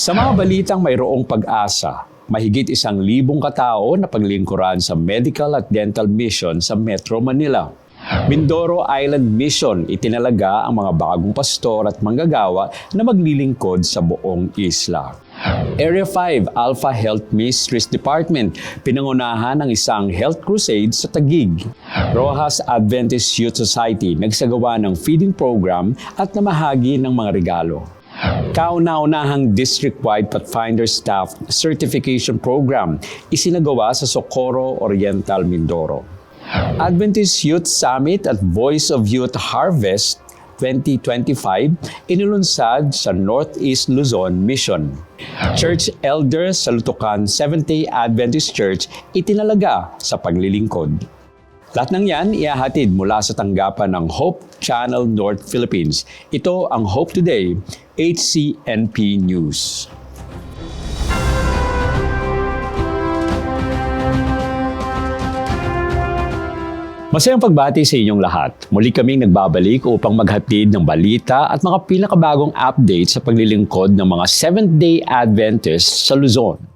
Sa mga balitang mayroong pag-asa, mahigit isang libong katao na paglingkuran sa medical at dental mission sa Metro Manila. Mindoro Island Mission itinalaga ang mga bagong pastor at manggagawa na maglilingkod sa buong isla. Area 5 Alpha Health Ministries Department pinangunahan ng isang health crusade sa Tagig. Rojas Adventist Youth Society nagsagawa ng feeding program at namahagi ng mga regalo. Kauna-unahang district-wide Pathfinder Staff Certification Program isinagawa sa Socorro Oriental, Mindoro. Adventist Youth Summit at Voice of Youth Harvest 2025 inulunsad sa Northeast Luzon Mission. Church Elder sa Lutukan Seventh-day Adventist Church itinalaga sa paglilingkod. Lahat ng yan iahatid mula sa tanggapan ng Hope Channel North Philippines. Ito ang Hope Today, HCNP News. Masayang pagbati sa inyong lahat. Muli kaming nagbabalik upang maghatid ng balita at mga pinakabagong updates sa paglilingkod ng mga Seventh-day Adventists sa Luzon.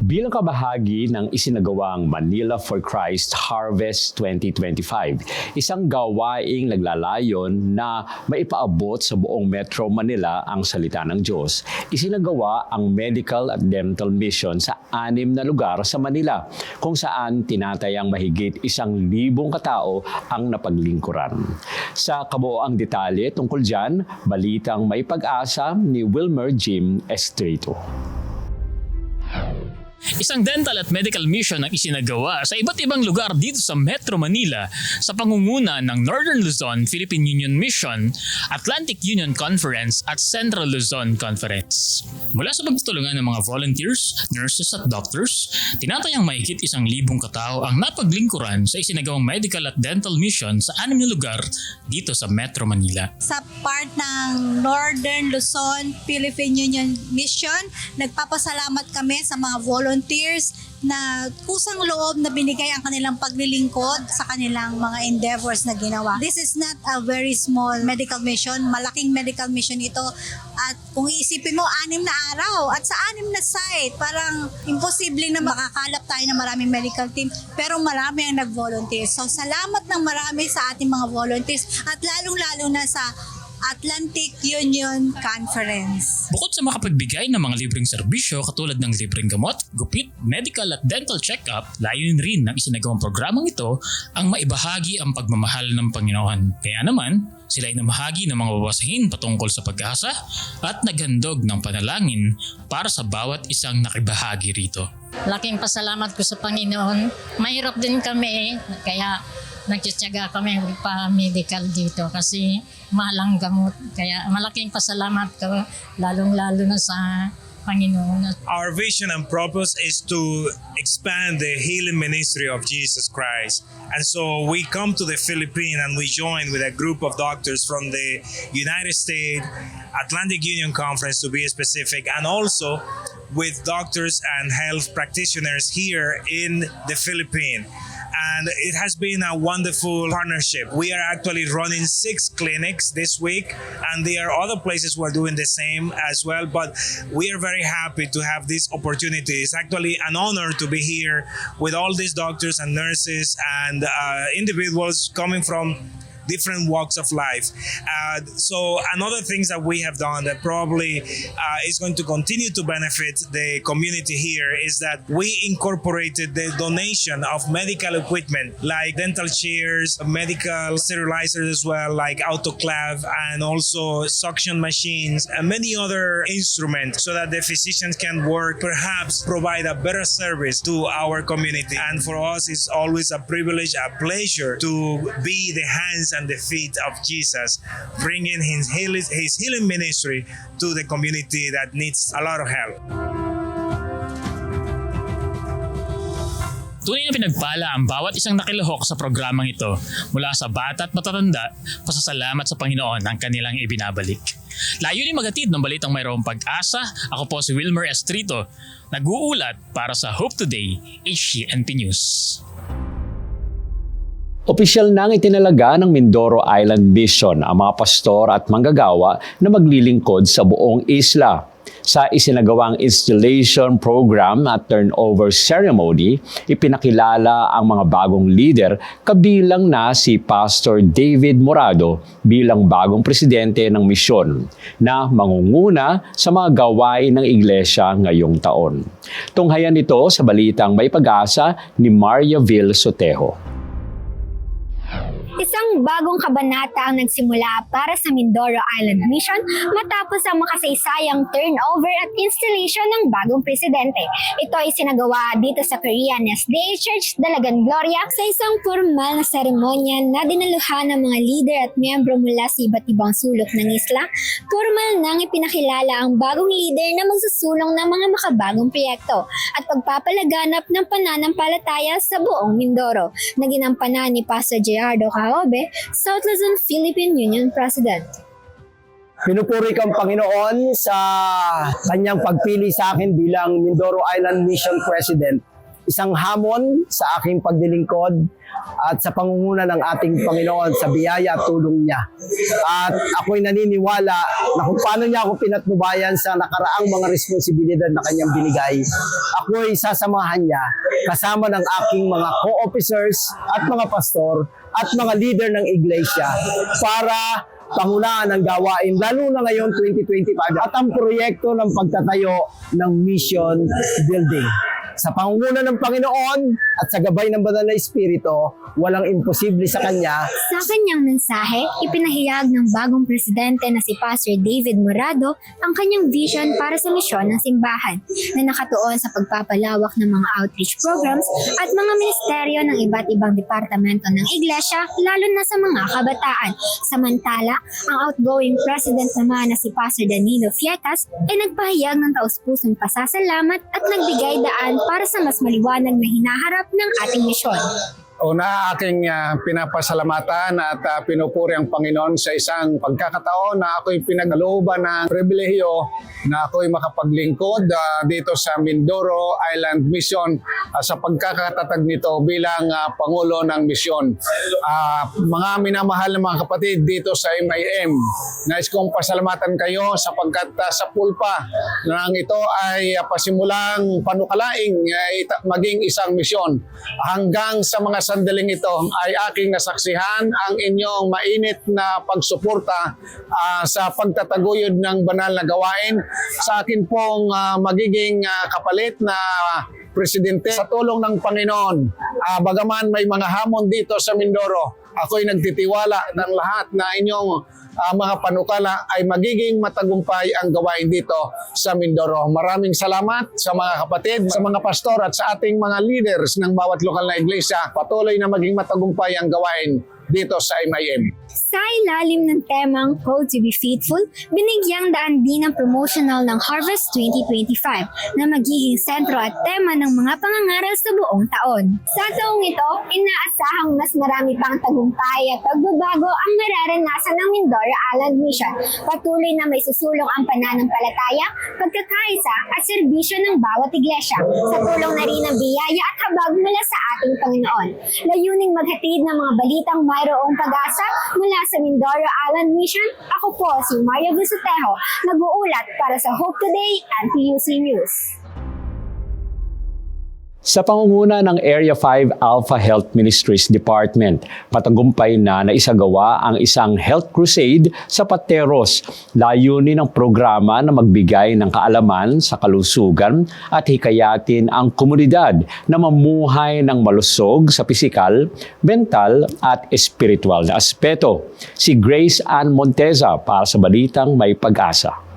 Bilang kabahagi ng isinagawang Manila for Christ Harvest 2025, isang gawaing naglalayon na maipaabot sa buong Metro Manila ang salita ng Diyos, isinagawa ang medical at dental mission sa anim na lugar sa Manila, kung saan tinatayang mahigit isang libong katao ang napaglingkuran. Sa kabuoang detalye tungkol dyan, balitang may pag-asa ni Wilmer Jim Estrito. Isang dental at medical mission ang isinagawa sa iba't ibang lugar dito sa Metro Manila sa pangunguna ng Northern Luzon Philippine Union Mission, Atlantic Union Conference at Central Luzon Conference. Mula sa pagtutulungan ng mga volunteers, nurses at doctors, tinatayang mahigit isang libong katao ang napaglingkuran sa isinagawang medical at dental mission sa anim na lugar dito sa Metro Manila. sa part ng Northern Luzon Philippine Union Mission. Nagpapasalamat kami sa mga volunteers na kusang loob na binigay ang kanilang paglilingkod sa kanilang mga endeavors na ginawa. This is not a very small medical mission. Malaking medical mission ito. At kung iisipin mo, anim na araw at sa anim na site, parang imposible na makakalap tayo ng maraming medical team. Pero marami ang nag-volunteer. So salamat ng marami sa ating mga volunteers at lalong-lalo na sa Atlantic Union Conference. Bukod sa makapagbigay ng mga libreng serbisyo katulad ng libreng gamot, gupit, medical at dental check-up, layunin rin ng isinagawang programang ito ang maibahagi ang pagmamahal ng Panginoon. Kaya naman, sila ay namahagi ng mga babasahin patungkol sa pag-asa at naghandog ng panalangin para sa bawat isang nakibahagi rito. Laking pasalamat ko sa Panginoon. Mahirap din kami, kaya nagtsatsaga kami pa-medical dito kasi malang gamot. Kaya malaking pasalamat ko, lalong-lalo na sa Panginoon. Our vision and purpose is to expand the healing ministry of Jesus Christ. And so we come to the Philippines and we join with a group of doctors from the United States Atlantic Union Conference to be specific and also with doctors and health practitioners here in the Philippines. And it has been a wonderful partnership. We are actually running six clinics this week, and there are other places who are doing the same as well. But we are very happy to have this opportunity. It's actually an honor to be here with all these doctors and nurses and uh, individuals coming from different walks of life. Uh, so another things that we have done that probably uh, is going to continue to benefit the community here is that we incorporated the donation of medical equipment like dental chairs, medical sterilizers as well, like autoclave and also suction machines and many other instruments so that the physicians can work, perhaps provide a better service to our community. And for us, it's always a privilege, a pleasure to be the hands and the feet of Jesus, bringing his healing, his healing ministry to the community that needs a lot of help. Tunay na pinagpala ang bawat isang nakilahok sa programang ito mula sa bata at matatanda pasasalamat sa Panginoon ang kanilang ibinabalik. Layunin magatid ng balitang mayroong pag-asa. Ako po si Wilmer Estrito, nag-uulat para sa Hope Today, HCNP News. Opisyal nang itinalaga ng Mindoro Island Mission ang mga pastor at manggagawa na maglilingkod sa buong isla. Sa isinagawang installation program at turnover ceremony, ipinakilala ang mga bagong leader kabilang na si Pastor David Morado bilang bagong presidente ng misyon na mangunguna sa mga gawain ng iglesia ngayong taon. Tunghayan ito sa balitang may pag-asa ni Maria Vil Sotejo. Isang bagong kabanata ang nagsimula para sa Mindoro Island Mission matapos ang makasaysayang turnover at installation ng bagong presidente. Ito ay sinagawa dito sa Korean SDA Church, Dalagan Gloria, sa isang formal na seremonya na dinaluhan ng mga leader at miyembro mula sa iba't ibang sulok ng isla. Formal nang ipinakilala ang bagong leader na magsusulong ng mga makabagong proyekto at pagpapalaganap ng pananampalataya sa buong Mindoro na ginampanan ni Pastor Gerardo Caobe, South Luzon Philippine Union President. Pinupuri kang Panginoon sa kanyang pagpili sa akin bilang Mindoro Island Mission President. Isang hamon sa aking paglilingkod at sa pangunguna ng ating Panginoon sa biyaya at tulong niya. At ako'y naniniwala na kung paano niya ako pinatnubayan sa nakaraang mga responsibilidad na kanyang binigay, ako'y sasamahan niya kasama ng aking mga co-officers at mga pastor at mga leader ng iglesia para pangunahan ng gawain, lalo na ngayon 2025, at ang proyekto ng pagtatayo ng mission building. Sa pangunguna ng Panginoon at sa gabay ng Banal na Espiritu, walang imposible sa Kanya Sa kanyang mensahe, ipinahayag ng bagong presidente na si Pastor David Morado ang kanyang vision para sa misyon ng simbahan na nakatuon sa pagpapalawak ng mga outreach programs at mga ministeryo ng iba't ibang departamento ng iglesia lalo na sa mga kabataan. Samantala, ang outgoing president naman na si Pastor Danilo Fietas ay nagpahayag ng taus-pusong pasasalamat at nagbigay daan para sa mas maliwanag na hinaharap ng ating misyon. Una, aking ah, pinapasalamatan at ah, pinupuri ang Panginoon sa isang pagkakataon na ako'y pinagkalooban ng pribilehiyo na ako'y makapaglingkod ah, dito sa Mindoro Island Mission ah, sa pagkakatatag nito bilang ah, Pangulo ng Misyon. Ah, mga minamahal na mga kapatid dito sa MIM, nais kong pasalamatan kayo sapagkat ah, sa pulpa nang ito ay ah, pasimulang panukalaing ita- maging isang misyon hanggang sa mga sandaling ito ay aking nasaksihan ang inyong mainit na pagsuporta ah, sa pagtataguyod ng banal na gawain sa akin pong ah, magiging ah, kapalit na presidente sa tulong ng Panginoon. Ah, bagaman may mga hamon dito sa Mindoro, ako'y nagtitiwala ng lahat na inyong ah, mga panukala ay magiging matagumpay ang gawain dito sa Mindoro. Maraming salamat sa mga kapatid, sa mga pastor at sa ating mga leaders ng bawat lokal na iglesia. Patuloy na maging matagumpay ang gawain dito sa MIM. Sa ilalim ng temang Code to be Faithful, binigyang daan din ang promotional ng Harvest 2025 na magiging sentro at tema ng mga pangangaral sa buong taon. Sa taong ito, inaasahang mas marami pang tagumpay at pagbabago ang mararanasan ng Mindoro Island Mission. Patuloy na may susulong ang pananampalataya, pagkakaisa at serbisyo ng bawat iglesia sa tulong na rin ng biyaya at habag mula sa ating Panginoon. Layuning maghatid ng mga balitang mayroong pag-asa mula sa Mindoro Island Mission. Ako po si Mario Visotejo, nag-uulat para sa Hope Today and PUC News. Sa pangunguna ng Area 5 Alpha Health Ministries Department, matagumpay na naisagawa ang isang health crusade sa Pateros. Layunin ng programa na magbigay ng kaalaman sa kalusugan at hikayatin ang komunidad na mamuhay ng malusog sa pisikal, mental at espiritual na aspeto. Si Grace Ann Monteza para sa Balitang May Pag-asa.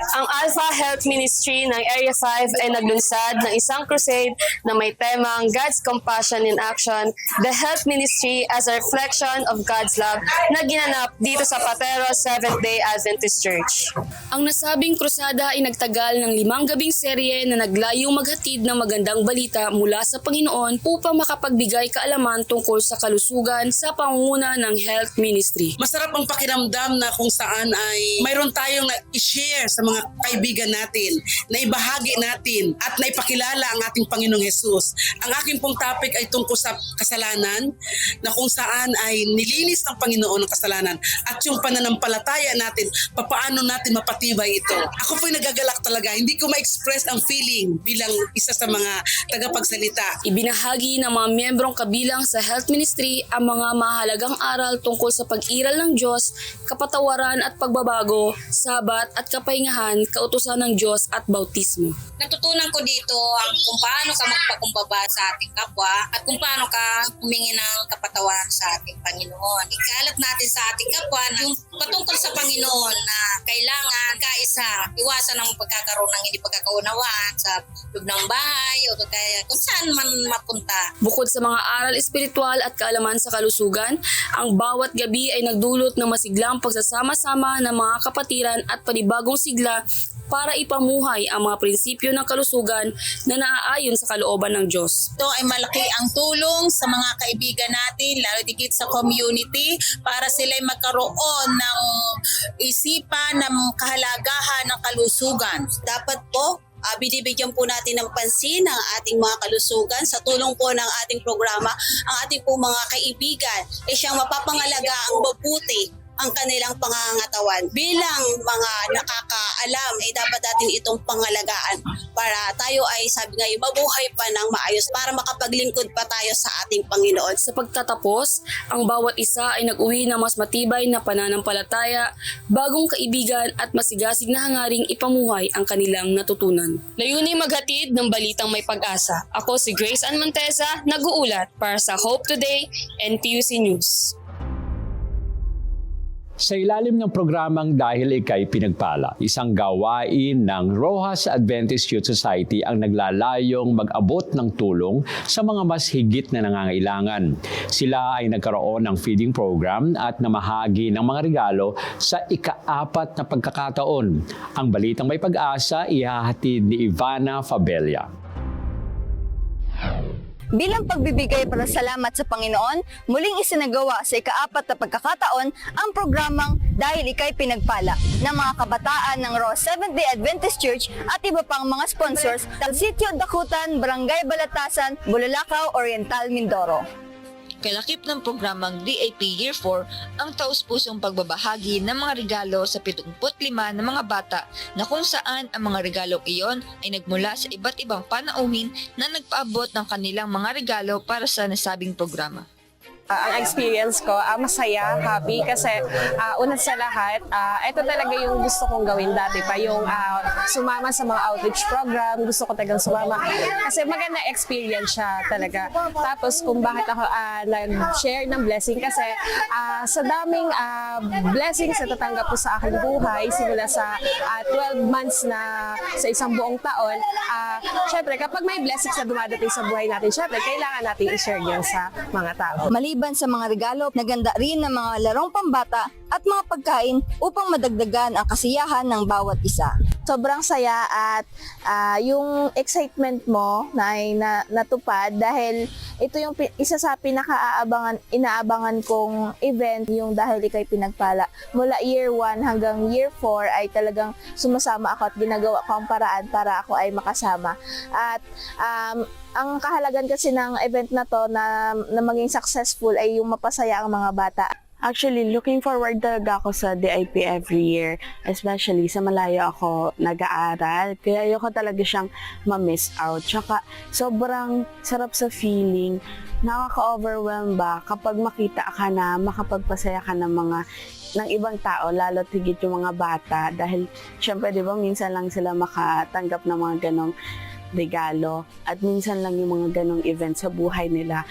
Ang Alpha Health Ministry ng Area 5 ay naglunsad ng isang crusade na may temang God's Compassion in Action, the Health Ministry as a reflection of God's love na ginanap dito sa Patero Seventh-day Adventist Church. Ang nasabing krusada ay nagtagal ng limang gabing serye na naglayong maghatid ng magandang balita mula sa Panginoon upang makapagbigay kaalaman tungkol sa kalusugan sa pangunguna ng health ministry. masarap ang pakiramdam na kung saan ay mayroon tayong na i-share sa mga mga kaibigan natin, na ibahagi natin at na ipakilala ang ating Panginoong Jesus. Ang aking pong topic ay tungkol sa kasalanan na kung saan ay nilinis ng Panginoon ang kasalanan at yung pananampalataya natin, papaano natin mapatibay ito. Ako po'y nagagalak talaga. Hindi ko ma-express ang feeling bilang isa sa mga tagapagsalita. Ibinahagi ng mga miyembrong kabilang sa Health Ministry ang mga mahalagang aral tungkol sa pag-iral ng Diyos, kapatawaran at pagbabago, sabat at kapahingahan, kautusan ng Diyos at bautismo. natutunan ko dito ang kung paano ka magpakumbaba sa ating kapwa at kung paano ka humingi ng kapatawaran sa ating Panginoon. Ikalat natin sa ating kapwa na yung patungkol sa Panginoon na kailangan kaisa, iwasan ang pagkakaroon ng hindi pagkakaunawaan sa loob ng bahay o kaya kung saan man mapunta. Bukod sa mga aral espiritual at kaalaman sa kalusugan, ang bawat gabi ay nagdulot ng masiglang pagsasama-sama ng mga kapatiran at panibagong sigla para ipamuhay ang mga prinsipyo ng kalusugan na naaayon sa kalooban ng Diyos. Ito ay malaki ang tulong sa mga kaibigan natin, lalo digit sa community, para sila ay magkaroon ng isipan ng kahalagahan ng kalusugan. Dapat po, uh, binibigyan po natin ng pansin ang ating mga kalusugan sa tulong po ng ating programa. Ang ating po mga kaibigan ay siyang mapapangalaga ang mabuti ang kanilang pangangatawan. Bilang mga nakakaalam, ay dapat natin itong pangalagaan para tayo ay sabi nga yung mabuhay pa ng maayos para makapaglingkod pa tayo sa ating Panginoon. Sa pagtatapos, ang bawat isa ay nag-uwi na mas matibay na pananampalataya, bagong kaibigan at masigasig na hangaring ipamuhay ang kanilang natutunan. Layunin maghatid ng balitang may pag-asa. Ako si Grace Ann Montesa, nag-uulat para sa Hope Today and PUC News. Sa ilalim ng programang Dahil Ika'y Pinagpala, isang gawain ng Rojas Adventist Youth Society ang naglalayong mag-abot ng tulong sa mga mas higit na nangangailangan. Sila ay nagkaroon ng feeding program at namahagi ng mga regalo sa ikaapat na pagkakataon. Ang balitang may pag-asa ihahatid ni Ivana Fabella. Bilang pagbibigay para salamat sa Panginoon, muling isinagawa sa ikaapat na pagkakataon ang programang Dahil Ika'y Pinagpala ng mga kabataan ng Ross Seventh-day Adventist Church at iba pang mga sponsors ng Sitio Dakutan, Barangay Balatasan, Bulalakaw, Oriental, Mindoro. Kalakip ng programang DAP Year 4 ang taus-pusong pagbabahagi ng mga regalo sa 75 ng mga bata na kung saan ang mga regalong iyon ay nagmula sa iba't ibang panauhin na nagpaabot ng kanilang mga regalo para sa nasabing programa. Ah, ang experience ko, ah, masaya, happy kasi ah, una sa lahat, ah, ito talaga yung gusto kong gawin dati pa, yung ah, sumama sa mga outreach program, gusto ko talagang sumama kasi maganda experience siya talaga. Tapos kung bakit ako ah, nag-share ng blessing kasi ah, sa daming ah, blessings na tatanggap ko sa aking buhay, simula sa ah, 12 months na sa isang buong taon, ah, syempre kapag may blessings na dumadating sa buhay natin, syempre kailangan natin i-share yan sa mga tao. Maliban sa mga regalo, naganda rin ng mga larong pambata at mga pagkain upang madagdagan ang kasiyahan ng bawat isa. sobrang saya at ah, yung excitement mo na na, natupad dahil ito yung isa sa pinakaabangan inaabangan kong event yung dahil ikay pinagpala. Mula year 1 hanggang year 4 ay talagang sumasama ako at ginagawa ko ang paraan para ako ay makasama. At um, ang kahalagan kasi ng event na to na, na maging successful ay yung mapasaya ang mga bata. Actually, looking forward talaga ako sa DIP every year. Especially sa malayo ako nag-aaral. Kaya ayoko talaga siyang ma-miss out. Tsaka sobrang sarap sa feeling. Nakaka-overwhelm ba kapag makita ka na makapagpasaya ka ng mga ng ibang tao, lalo tigit yung mga bata. Dahil syempre, di ba, minsan lang sila makatanggap ng mga ganong regalo. At minsan lang yung mga ganong event sa buhay nila.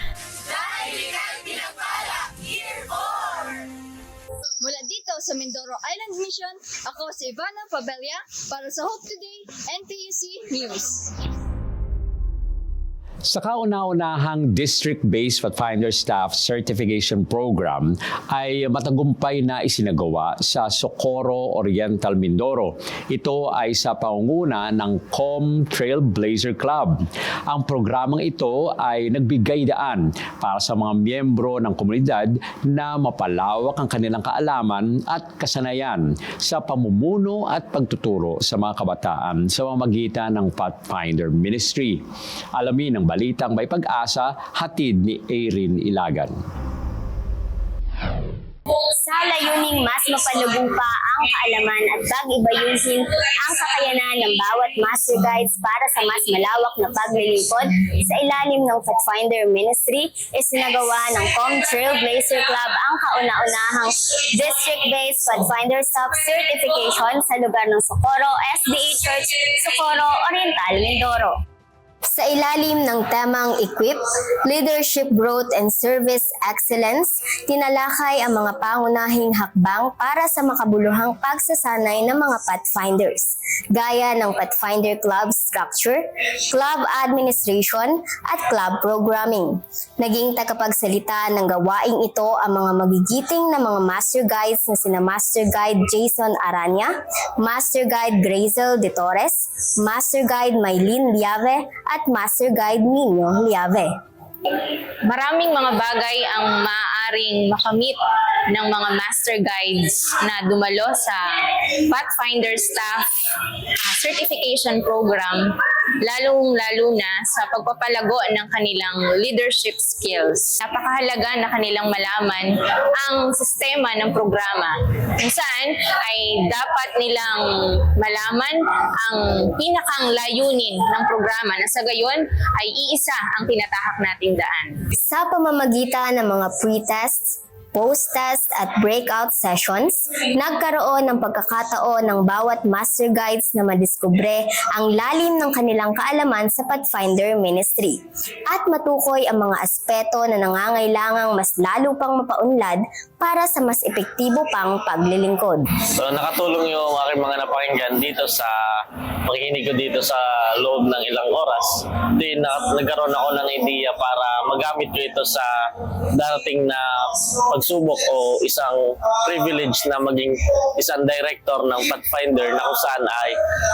Sa Mindoro Island Mission, ako si Ivana Fabella para sa Hope Today NPUC News. Sa kauna-unahang District-Based Pathfinder Staff Certification Program ay matagumpay na isinagawa sa Socorro Oriental Mindoro. Ito ay sa pangunguna ng Com Trailblazer Club. Ang programang ito ay nagbigay daan para sa mga miyembro ng komunidad na mapalawak ang kanilang kaalaman at kasanayan sa pamumuno at pagtuturo sa mga kabataan sa pamamagitan ng Pathfinder Ministry. Alamin ang balitang may pag-asa hatid ni Erin Ilagan. Sa layuning mas mapanubo pa ang kaalaman at pag-ibayuhin ang kakayanan ng bawat master guides para sa mas malawak na paglilingkod sa ilalim ng Pathfinder Ministry, isinagawa ng Com Trailblazer Club ang kauna-unahang district-based Pathfinder Staff Certification sa lugar ng Socorro SDA Church, Socorro Oriental, Mindoro. Sa ilalim ng temang Equip, Leadership Growth and Service Excellence, tinalakay ang mga pangunahing hakbang para sa makabuluhang pagsasanay ng mga Pathfinders, gaya ng Pathfinder Club Structure, Club Administration, at Club Programming. Naging tagapagsalita ng gawaing ito ang mga magigiting na mga Master Guides na sina Master Guide Jason Aranya, Master Guide Grazel De Torres, Master Guide Maylin Liave, at Master Guide Nino Liave. Maraming mga bagay ang maaaring makamit ng mga master guides na dumalo sa Pathfinder Staff Certification Program, lalong-lalo na sa pagpapalago ng kanilang leadership skills. Napakahalaga na kanilang malaman ang sistema ng programa kung saan ay dapat nilang malaman ang pinakang layunin ng programa na sa gayon ay iisa ang tinatahak nating daan. Sa pamamagitan ng mga pre-tests, post-test at breakout sessions, nagkaroon ng pagkakataon ng bawat master guides na madiskubre ang lalim ng kanilang kaalaman sa Pathfinder Ministry at matukoy ang mga aspeto na nangangailangang mas lalo pang mapaunlad para sa mas epektibo pang paglilingkod. So nakatulong yung aking mga napakinggan dito sa pakikinig ko dito sa loob ng ilang oras. Then na, nagkaroon ako ng idea para magamit ko ito sa darating na pagsubok o isang privilege na maging isang director ng Pathfinder na kung saan ay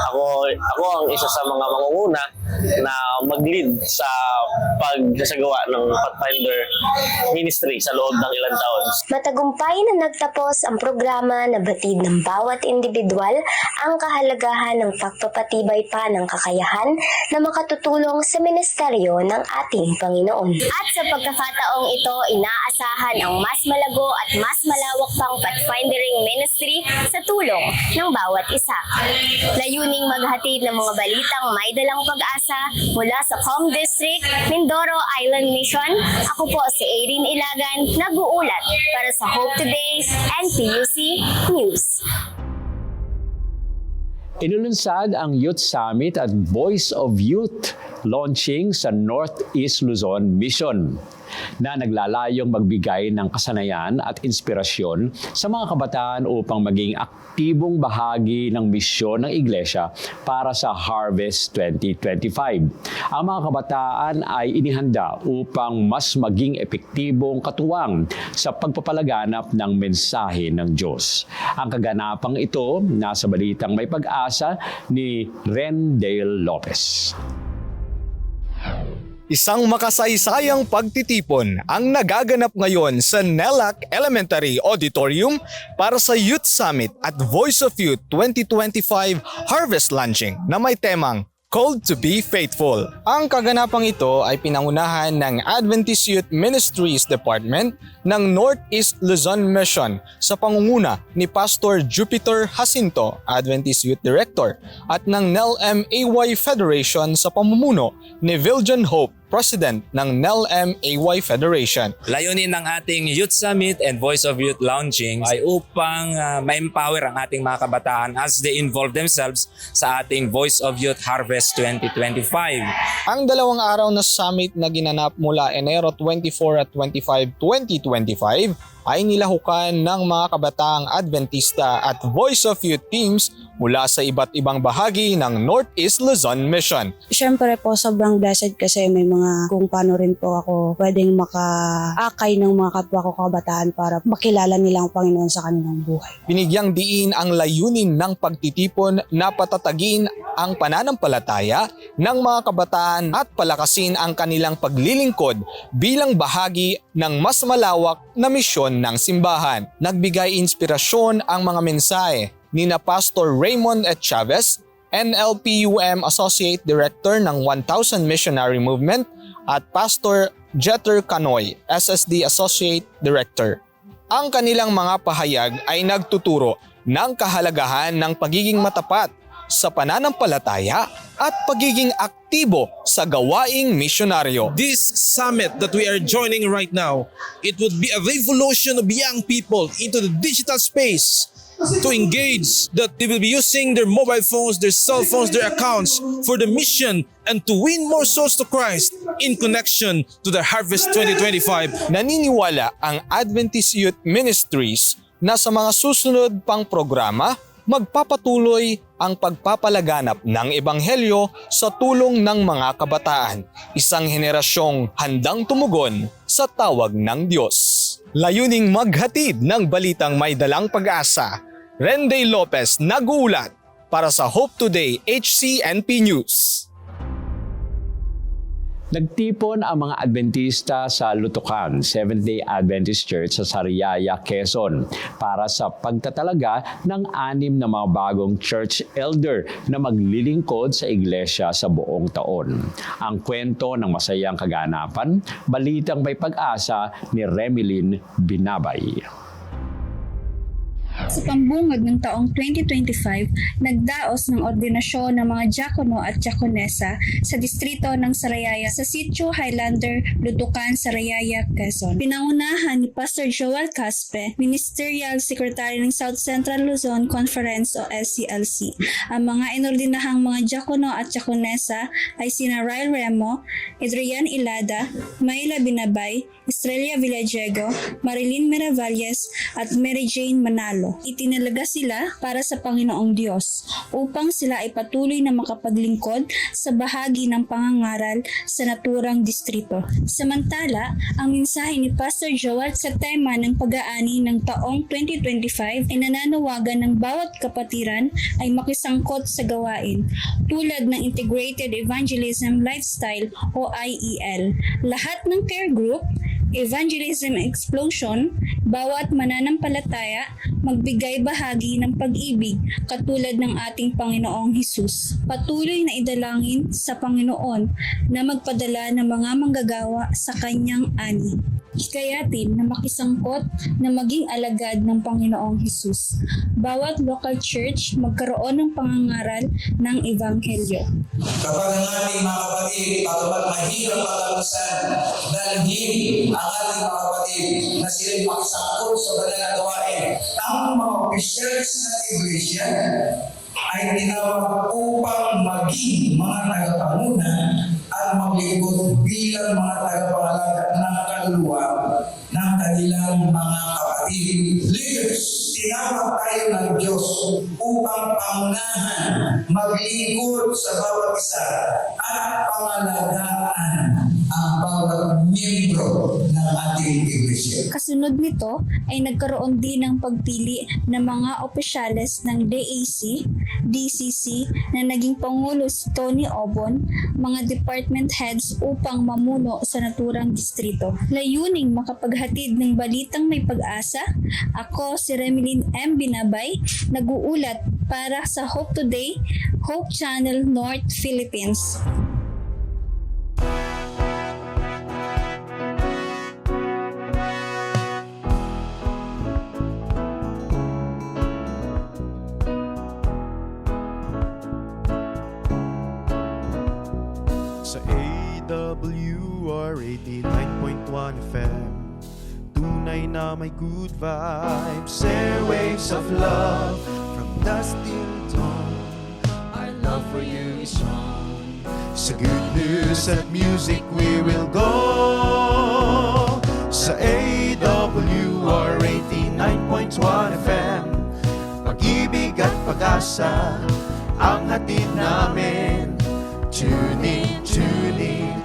ako, ako ang isa sa mga mangunguna na mag-lead sa pagsasagawa ng Pathfinder ministry sa loob ng ilang taon. Matagumpay na nagtapos ang programa na batid ng bawat individual ang kahalagahan ng pagpapatibay pa ng kakayahan na makatutulong sa ministeryo ng ating Panginoon. At sa pagkakataong ito, inaasahan ang mas malago at mas malawak pang pathfindering ministry sa tulong ng bawat isa. Layuning maghatid ng mga balitang may dalang pag-asa mula sa Com District, Mindoro Island Mission. Ako po si Erin Ilagan, nag-uulat para sa Hope Today and News. Inulunsad ang Youth Summit at Voice of Youth launching sa Northeast Luzon Mission na naglalayong magbigay ng kasanayan at inspirasyon sa mga kabataan upang maging aktibong bahagi ng misyon ng Iglesia para sa Harvest 2025. Ang mga kabataan ay inihanda upang mas maging epektibong katuwang sa pagpapalaganap ng mensahe ng Diyos. Ang kaganapang ito nasa balitang may pag-asa ni Rendale Lopez. Isang makasaysayang pagtitipon ang nagaganap ngayon sa NELAC Elementary Auditorium para sa Youth Summit at Voice of Youth 2025 Harvest Launching na may temang Called to be Faithful. Ang kaganapang ito ay pinangunahan ng Adventist Youth Ministries Department ng Northeast Luzon Mission sa pangunguna ni Pastor Jupiter Jacinto, Adventist Youth Director, at ng NELM-AY Federation sa pamumuno ni Viljan Hope, President ng NELM-AY Federation. Layunin ng ating Youth Summit and Voice of Youth launching ay upang uh, ma-empower ang ating mga kabataan as they involve themselves sa ating Voice of Youth Harvest 2025. Ang dalawang araw na summit na ginanap mula Enero 24 at 25, 2025 ay nilahukan ng mga kabataang Adventista at Voice of Youth teams mula sa iba't ibang bahagi ng Northeast Luzon Mission. Siyempre po, sobrang blessed kasi may mga kung paano rin po ako pwedeng makaakay ng mga kapwa ko kabataan para makilala nila ang Panginoon sa kanilang buhay. Binigyang diin ang layunin ng pagtitipon na patatagin ang pananampalataya ng mga kabataan at palakasin ang kanilang paglilingkod bilang bahagi ng mas malawak na misyon ng simbahan. Nagbigay inspirasyon ang mga mensahe ni na Pastor Raymond H. Chavez, NLPUM Associate Director ng 1000 Missionary Movement at Pastor Jeter Canoy, SSD Associate Director. Ang kanilang mga pahayag ay nagtuturo ng kahalagahan ng pagiging matapat sa pananampalataya at pagiging aktibo sa gawaing misyonaryo. This summit that we are joining right now, it would be a revolution of young people into the digital space to engage that they will be using their mobile phones, their cell phones, their accounts for the mission and to win more souls to Christ in connection to the Harvest 2025. Naniniwala ang Adventist Youth Ministries na sa mga susunod pang programa, magpapatuloy ang pagpapalaganap ng Ebanghelyo sa tulong ng mga kabataan, isang henerasyong handang tumugon sa tawag ng Diyos. Layuning maghatid ng balitang may dalang pag-asa, Renday Lopez nagulat para sa Hope Today HCNP News. Nagtipon ang mga Adventista sa Lutukan, Seventh-day Adventist Church sa Sariaya, Quezon para sa pagtatalaga ng anim na mga bagong church elder na maglilingkod sa iglesia sa buong taon. Ang kwento ng masayang kaganapan, balitang may pag-asa ni Remilyn Binabay. Sa pambungad ng taong 2025, nagdaos ng ordinasyon ng mga diakono at diakonesa sa distrito ng Sarayaya sa sitio Highlander, Lutukan, Sarayaya, Quezon. Pinangunahan ni Pastor Joel Caspe, Ministerial Secretary ng South Central Luzon Conference o SCLC. Ang mga inordinahang mga diakono at diakonesa ay sina Ryle Remo, Adrian Ilada, Mayla Binabay, Estrella Villadiego, Marilyn Miravalles at Mary Jane Manalo. Itinalaga sila para sa Panginoong Diyos upang sila ay patuloy na makapaglingkod sa bahagi ng pangangaral sa naturang distrito. Samantala, ang mensahe ni Pastor Joel sa tema ng pag-aani ng taong 2025 ay nananawagan ng bawat kapatiran ay makisangkot sa gawain tulad ng Integrated Evangelism Lifestyle o IEL. Lahat ng care group Evangelism Explosion, bawat mananampalataya magbigay bahagi ng pag-ibig katulad ng ating Panginoong Hesus. Patuloy na idalangin sa Panginoon na magpadala ng mga manggagawa sa kanyang ani. Hikayatin na makisangkot na maging alagad ng Panginoong Hesus. Bawat local church magkaroon ng pangangaral ng Ebanghelyo. Kapag ang ating mga kapatid, patumat mahirap patalusan, dalhin ang ating mga kapatid na sila'y makisangkot sa banal na gawain. Ang mga officials ng iglesia ay tinawag upang maging mga tagapanguna at maglingkod bilang mga tagapangalaga ng kaluluwa ng kanilang mga kapatid. Leaders, tinawag tayo ng Diyos upang pangunahan, maglingkod sa bawat isa at pangalagaan ang bawat miyembro ng ating iglesia. Kasunod nito ay nagkaroon din ng pagpili ng mga opisyales ng DAC, DCC na naging Pangulo si Tony Obon, mga department heads upang mamuno sa naturang distrito. Layuning makapaghatid ng balitang may pag-asa, ako si Remilyn M. Binabay, nag-uulat para sa Hope Today, Hope Channel North Philippines. are 89.1 FM Tunay na may good vibes Airwaves of love. From dusting dawn Our love for you is strong. Sa good news at music we will go. Sa AWR 89.1 FM Pag-ibig at pag-asa Ang hatid namin. Tune in, tune in.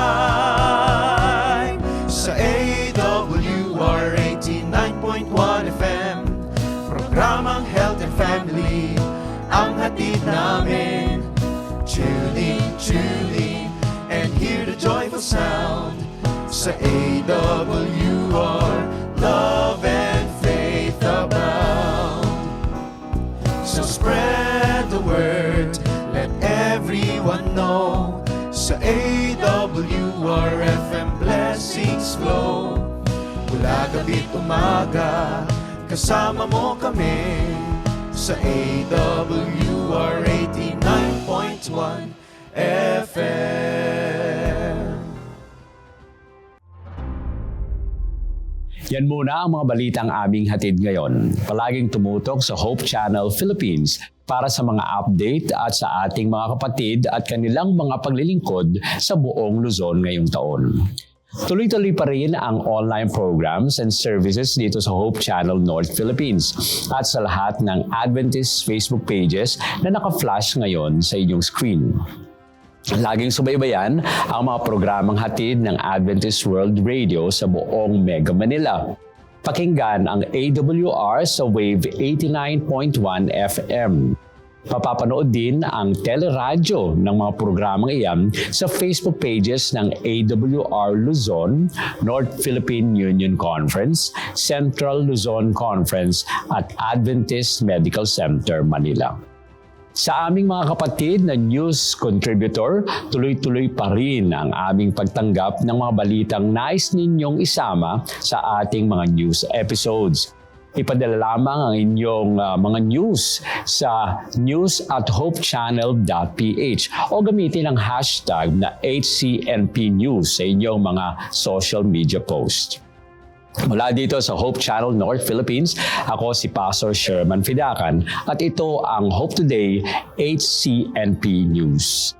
Tune in, and hear the joyful sound sa AWR. Love and faith abound. So spread the word, let everyone know. Sa AWR FM blessings flow. Mula gabi't umaga, kasama mo kami. Sa AWR 89.1 FM. Yan muna ang mga balitang aming hatid ngayon. Palaging tumutok sa Hope Channel Philippines para sa mga update at sa ating mga kapatid at kanilang mga paglilingkod sa buong Luzon ngayong taon. Tuloy-tuloy pa rin ang online programs and services dito sa Hope Channel North Philippines at sa lahat ng Adventist Facebook pages na naka-flash ngayon sa inyong screen. Laging subaybayan ang mga programang hatid ng Adventist World Radio sa buong Mega Manila. Pakinggan ang AWR sa Wave 89.1 FM. Papapanood din ang teleradyo ng mga programang iyan sa Facebook pages ng AWR Luzon, North Philippine Union Conference, Central Luzon Conference at Adventist Medical Center, Manila. Sa aming mga kapatid na news contributor, tuloy-tuloy pa rin ang aming pagtanggap ng mga balitang nais ninyong isama sa ating mga news episodes. Ipadala lamang ang inyong uh, mga news sa news at hopechannel.ph o gamitin ang hashtag na HCNP News sa inyong mga social media post. Mula dito sa Hope Channel North Philippines, ako si Pastor Sherman Fidakan at ito ang Hope Today HCNP News.